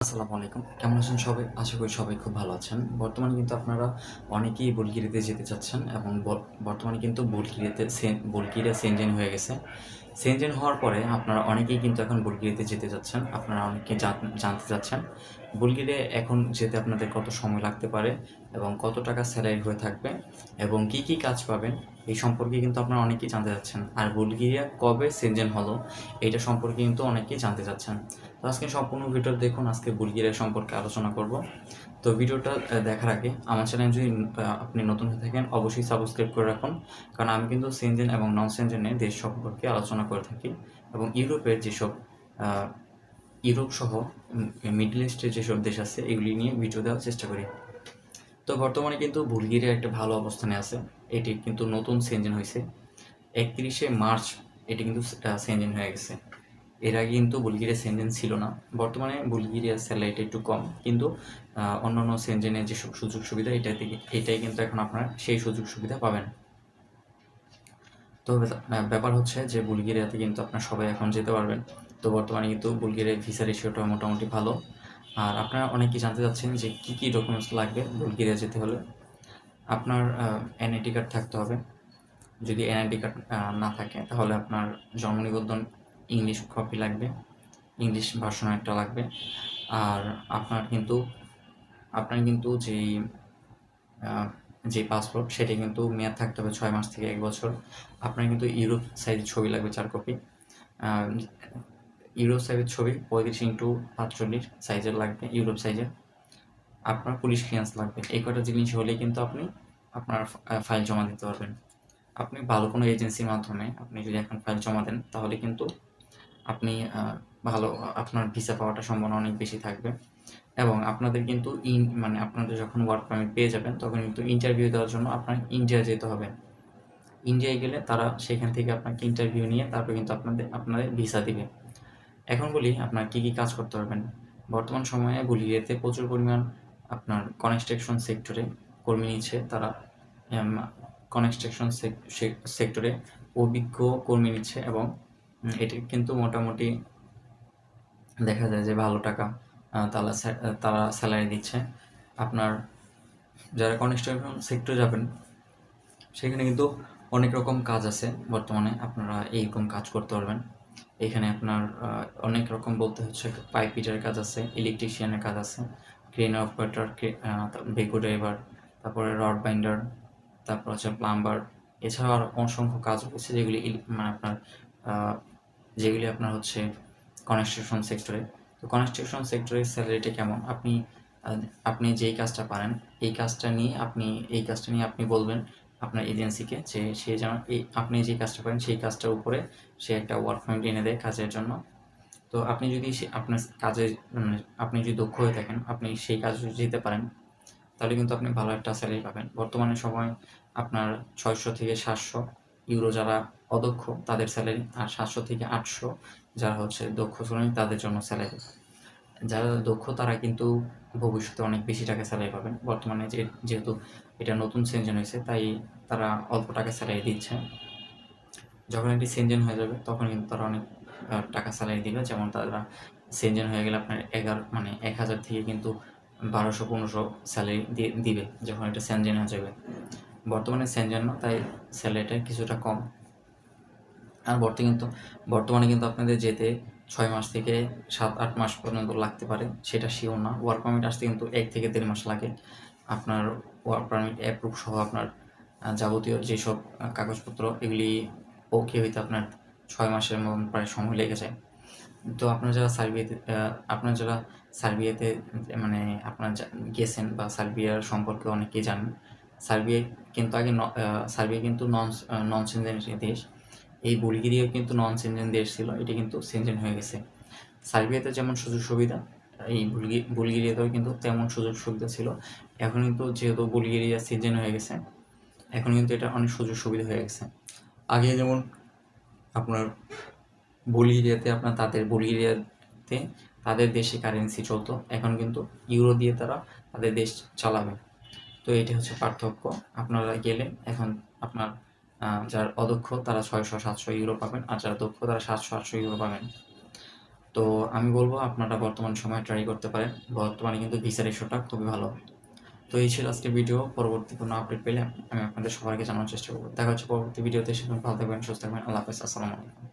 আসসালামু আলাইকুম। কেমন আছেন সবাই? আশা করি সবাই খুব ভালো আছেন। বর্তমানে কিন্তু আপনারা অনেকেই বুলগিরিতে যেতে চাচ্ছেন এবং বর্তমানে কিন্তু বুলগিরিতে সে- বুলগিরিয়া সেনজেন হয়ে গেছে। সেনজেন হওয়ার পরে আপনারা অনেকেই কিন্তু এখন বুলগিরিতে যেতে যাচ্ছেন আপনারা অনেকে জান- জানতে চাচ্ছেন। বুলগিরিয়া এখন যেতে আপনাদের কত সময় লাগতে পারে এবং কত টাকা স্যালারি হয়ে থাকবে এবং কি কি কাজ পাবেন এই সম্পর্কে কিন্তু আপনারা অনেকেই জানতে চাচ্ছেন। আর বুলগিরিয়া কবে সেনজেন হলো, এইটা সম্পর্কে কিন্তু অনেকেই জানতে চাচ্ছেন। তো আজকে সম্পূর্ণ ভিডিও দেখুন, আজকে বুলগেরিয়া সম্পর্কে আলোচনা করব। তো ভিডিওটা দেখার আগে আমার চ্যানেল যদি আপনি নতুন হয়ে থাকেন, অবশ্যই সাবস্ক্রাইব করে রাখুন। কারণ আমি কিন্তু সেনজেন এবং নন সেনজেনের দেশ সম্পর্কে আলোচনা করে থাকি এবং ইউরোপের যেসব ইউরোপ সহ মিডল ইস্টের যেসব দেশ আছে, এগুলি নিয়ে ভিডিও দেওয়ার চেষ্টা করি। তো বর্তমানে কিন্তু বুলগেরিয়া একটা ভালো অবস্থানে আছে। এটি কিন্তু নতুন সেনজেন হয়েছে একত্রিশে মার্চ এটি কিন্তু সেনজেন হয়ে গেছে। এর আগে কিন্তু বুলগেরিয়া সেনজেন ছিল না। বর্তমানে বুলগেরিয়ার স্যালারিটা একটু কম। কিন্তু অন্যান্য সেনজেনের যেসব সুযোগ সুবিধা, এটা থেকে, এটাই কিন্তু এখন আপনারা সেই সুযোগ সুবিধা পাবেন। তো ব্যাপার হচ্ছে যে বুলগেরিয়াতে কিন্তু আপনারা সবাই এখন যেতে পারবেন। তো বর্তমানে কিন্তু বুলগেরিয়ার ভিসা রেশিওটা মোটামুটি ভালো। আর আপনারা অনেকেই জানতে চাচ্ছেন যে কী কী ডকুমেন্টস লাগবে বুলগেরিয়া যেতে হলে? আপনার এনআইডি কার্ড থাকতে হবে। যদি এনআইডি কার্ড না থাকে, তাহলে আপনার জন্ম নিবন্ধন ইংলিশ কপি লাগবে ইংলিশ ভার্সন একটা লাগবে। আর আপনার কিন্তু আপনার কিন্তু যেই যে পাসপোর্ট সেটি কিন্তু মেয়াদ থাকতে হবে ছয় মাস থেকে এক বছর। আপনার কিন্তু ইউরোপ সাইজ ছবি লাগবে চার কপি ইউরোপ সাইজের ছবি পঁয়ত্রিশ ইন্টু পাঁচচল্লিশ সাইজের লাগবে, ইউরোপ সাইজের। আপনার পুলিশ ক্লিয়ারেন্স লাগবে। এই কটা জিনিস হলেই কিন্তু আপনি আপনার ফাইল জমা দিতে পারবেন। আপনি ভালো কোনো এজেন্সির মাধ্যমে আপনি যদি এখন ফাইল জমা দেন, তাহলে কিন্তু আপনি ভালো, আপনার ভিসা পাওয়াটা সম্ভাবনা অনেক বেশি থাকবে। এবং আপনাদের কিন্তু ইন মানে আপনাদের যখন ওয়ার্ক পারমিট পেয়ে যাবেন, তখন কিন্তু ইন্টারভিউ দেওয়ার জন্য আপনার ইন্ডিয়া যেতে হবে। ইন্ডিয়ায় গেলে তারা সেখান থেকে আপনাকে ইন্টারভিউ নিয়ে তারপর কিন্তু আপনাদের আপনাদের ভিসা দিবে। এখন বলি আপনার কী কী কাজ করতে পারবেন। বর্তমান সময়ে বুলিয়াতে প্রচুর পরিমাণ আপনার কনস্ট্রাকশন সেক্টরে কর্মী নিচ্ছে তারা। কনস্ট্রাকশন সেক্টরে অভিজ্ঞ কর্মী নিচ্ছে এবং এটি কিন্তু মোটামুটি দেখা যায় যে ভালো টাকা তারা তারা স্যালারি দিচ্ছে। আপনার যারা কনস্ট্রাকশন সেক্টরে যাবেন, সেখানে কিন্তু অনেক রকম কাজ আছে বর্তমানে। আপনারা এইরকম কাজ করতে পারবেন। এখানে আপনার অনেক রকম বলতে হচ্ছে পাইপ ফিটারের কাজ আছে, ইলেকট্রিশিয়ানের কাজ আছে, ক্রেন অপারেটর বেকো ড্রাইভার, তারপরে রড বাইন্ডার, তারপর হচ্ছে প্লাম্বার, এছাড়াও আর অসংখ্য কাজ রয়েছে যেগুলি মানে আপনার যেগুলি আপনার হচ্ছে কনস্ট্রাকশন সেক্টরে। তো কনস্ট্রাকশন সেক্টরের স্যালারিটা কেমন? আপনি আপনি যেই কাজটা পারেন, এই কাজটা নিয়ে আপনি, এই কাজটা নিয়ে আপনি বলবেন আপনার এজেন্সিকে যে সে যেন এই আপনি যে কাজটা করেন, সেই কাজটার উপরে সে একটা ওয়ার্ক পয়েন্ট এনে দেয় কাজের জন্য। তো আপনি যদি আপনার কাজে মানে আপনি যদি দক্ষ হয়ে থাকেন, আপনি সেই কাজ যেতে পারেন, তাহলে কিন্তু আপনি ভালো একটা স্যালারি পাবেন। বর্তমানে সময় আপনার ছয়শো থেকে সাতশো ইউরো যারা অদক্ষ, তাদের স্যালারি আর সাতশো থেকে আটশো যারা হচ্ছে দক্ষ শ্রমিক, তাদের জন্য স্যালারি যারা দক্ষ, তারা কিন্তু ভবিষ্যতে অনেক বেশি টাকা স্যালারি পাবেন। বর্তমানে যে, যেহেতু এটা নতুন সেনজেন হয়েছে, তাই তারা অল্প টাকা স্যালারি দিচ্ছে। যখন এটি সেনজেন হয়ে যাবে, তখন কিন্তু তারা অনেক টাকা স্যালারি দিবে। যেমন তারা সেনজেন হয়ে গেলে আপনার এগারো মানে এক হাজার থেকে কিন্তু বারোশো, পনেরোশো স্যালারি দিয়ে দিবে যখন এটা সেনজেন হয়ে যাবে। বর্তমানে সেনজেন না, তাই স্যালারিটা কিছুটা কম। আর বর্তমানে কিন্তু বর্তমানে কিন্তু আপনাদের যেতে ছয় মাস থেকে সাত, আট মাস পর্যন্ত লাগতে পারে, সেটা শিওর না। ওয়ার্ক পারমিট আসতে কিন্তু এক থেকে দেড় মাস লাগে। আপনার ওয়ার্ক পারমিট অ্যাপ্রুভ সহ আপনার যাবতীয় যেসব কাগজপত্র, এগুলি ওকে হইতে আপনার ছয় মাসের মতন প্রায় সময় লেগে যায়। তো আপনারা যারা সার্বিয়াতে আপনারা যারা সার্বিয়াতে মানে আপনারা গেছেন বা সার্বিয়ার সম্পর্কে অনেকেই জানেন সার্বিয়া কিন্তু আগে সার্বিয়া কিন্তু নন নন সেনজেন দেশ। এই বুলগেরিয়াও কিন্তু নন সেনজেন দেশ ছিল, এটা কিন্তু সেনজেন হয়ে গেছে। সার্বিয়াতে যেমন সুযোগ সুবিধা, এই বুলগি বুলগেরিয়াতেও কিন্তু তেমন সুযোগ সুবিধা ছিল। এখন কিন্তু যেহেতু বুলগেরিয়া সেনজেন হয়ে গেছে, এখন কিন্তু এটা অনেক সুযোগ সুবিধা হয়ে গেছে। আগে যেমন আপনার বুলগেরিয়াতে আপনার তাদের, বুলগেরিয়াতে তাদের দেশে কারেন্সি চলতো, এখন কিন্তু ইউরো দিয়ে তারা তাদের দেশ চালাবে। তো এটি হচ্ছে পার্থক্য, আপনারা গেলে এখন আপনার যারা অদক্ষ তারা ছয়শো, সাতশো ইউরো পাবেন আর যারা দক্ষ তারা সাতশো, আটশো ইউরো পাবেন। তো আমি বলব আপনারা বর্তমান সময়ে ট্রাই করতে পারেন। বর্তমানে কিন্তু ভিসা রেশোটা খুবই ভালো। তো এই ছিল আজকে ভিডিও পরবর্তী কোনো আপডেট পেলে আমি আপনাদের সবাইকে জানানোর চেষ্টা করব। দেখা হচ্ছে পরবর্তী ভিডিওতে সেখানে ভালো থাকবেন, সুস্থ থাকবেন। আল্লাহ হাফেজ। আসসালামু আলাইকুম।